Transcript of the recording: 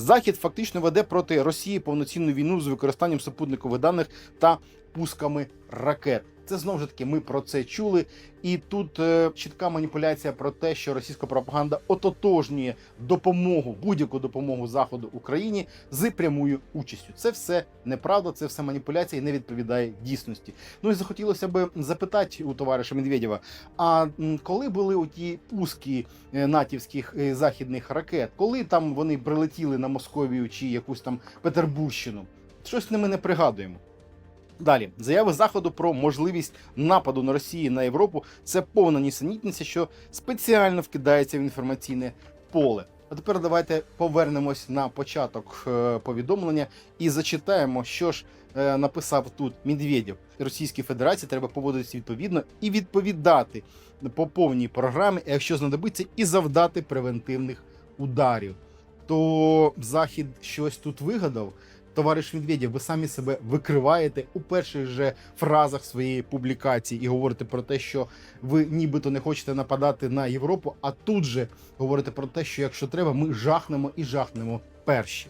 Захід фактично веде проти Росії повноцінну війну з використанням супутникових даних та пусками ракет. Це знову ж таки ми про це чули, і тут е, чітка маніпуляція про те, що російська пропаганда ототожнює допомогу, будь-яку допомогу заходу Україні з прямою участю. Це все неправда, це все маніпуляція і не відповідає дійсності. Ну і захотілося би запитати у товариша Медведєва, а коли були оті пуски е, натівських е, західних ракет, коли там вони прилетіли на Московію чи якусь там Петербурщину? Щось не ми не пригадуємо. Далі заяви заходу про можливість нападу на Росію на Європу це повна нісенітниця, що спеціально вкидається в інформаційне поле. А тепер давайте повернемось на початок е, повідомлення і зачитаємо, що ж е, написав тут Медведєв. Російській Федерації треба поводитися відповідно і відповідати по повній програмі, якщо знадобиться, і завдати превентивних ударів. То Захід щось тут вигадав. Товариш Медведєв, ви самі себе викриваєте у перших же фразах своєї публікації і говорите про те, що ви нібито не хочете нападати на Європу, а тут же говорите про те, що якщо треба, ми жахнемо і жахнемо перші.